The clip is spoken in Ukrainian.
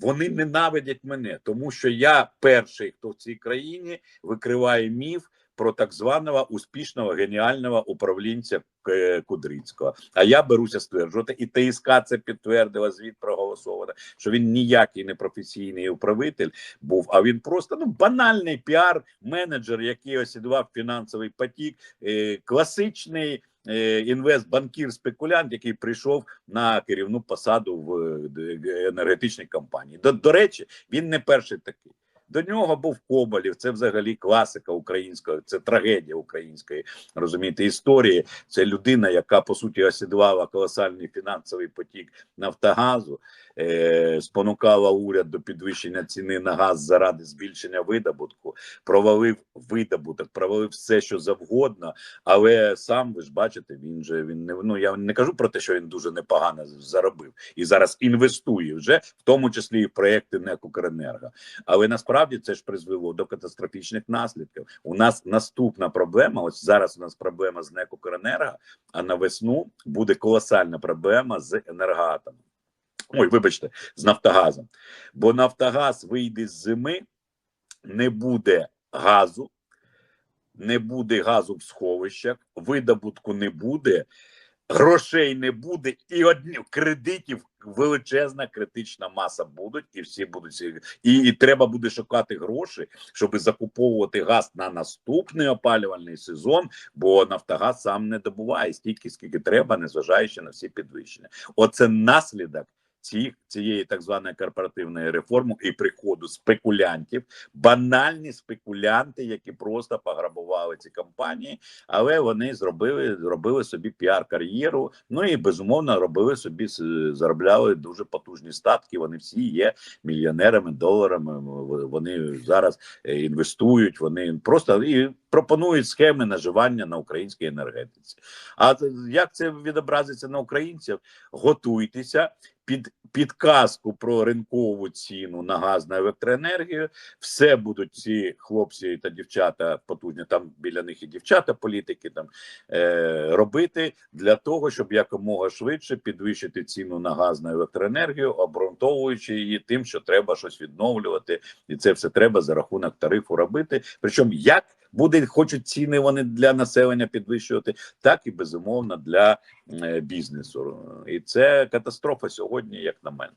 вони ненавидять мене, тому що я перший, хто в цій країні викриває міф про так званого успішного геніального управлінця Е, Кудрицького. А я беруся стверджувати, і ТСК це підтвердила звіт проголосовано, що він ніякий не професійний управитель був, а він просто ну банальний піар-менеджер, який осідував фінансовий потік, е, класичний. е, Інвестбанкір спекулянт, який прийшов на керівну посаду в енергетичній компанії. До, до речі, він не перший такий. До нього був Коболєв, це взагалі класика української, це трагедія української розумієте, історії. Це людина, яка по суті осідувала колосальний фінансовий потік Нафтогазу, е, спонукала уряд до підвищення ціни на газ заради збільшення видобутку, провалив видобуток, провалив все, що завгодно. Але сам ви ж бачите, він же він не ну я не кажу про те, що він дуже непогано заробив і зараз інвестує вже, в тому числі і в проекти НЕК «Укренерго». Але насправді це ж призвело до катастрофічних наслідків. У нас наступна проблема. Ось зараз у нас проблема з НЕК «Укренерго», а на весну буде колосальна проблема з енергоатомом. Ой, вибачте, з Нафтогазом. Бо Нафтогаз вийде з зими, не буде газу, не буде газу в сховищах, видобутку не буде, грошей не буде, і одні кредитів величезна критична маса будуть, і всі будуть і, і треба буде шукати гроші, щоб закуповувати газ на наступний опалювальний сезон, бо Нафтогаз сам не добуває стільки, скільки треба, незважаючи на всі підвищення. Оце наслідок. Ці, цієї так званої корпоративної реформи і приходу спекулянтів, банальні спекулянти, які просто пограбували ці компанії, але вони зробили зробили собі піар-кар'єру. Ну і безумовно робили собі заробляли дуже потужні статки. Вони всі є мільйонерами, доларами. Вони зараз е, інвестують. Вони просто і пропонують схеми наживання на українській енергетиці. А як це відобразиться на українців? Готуйтеся під підказку про ринкову ціну на газ на електроенергію. Все будуть ці хлопці та дівчата потужні. Там біля них і дівчата, політики там е, робити для того, щоб якомога швидше підвищити ціну на газ на електроенергію, обґрунтовуючи її тим, що треба щось відновлювати, і це все треба за рахунок тарифу робити. Причому як буде хочуть ціни вони для населення підвищувати, так і безумовно для е, бізнесу. І це катастрофа сьогодні, як на мене.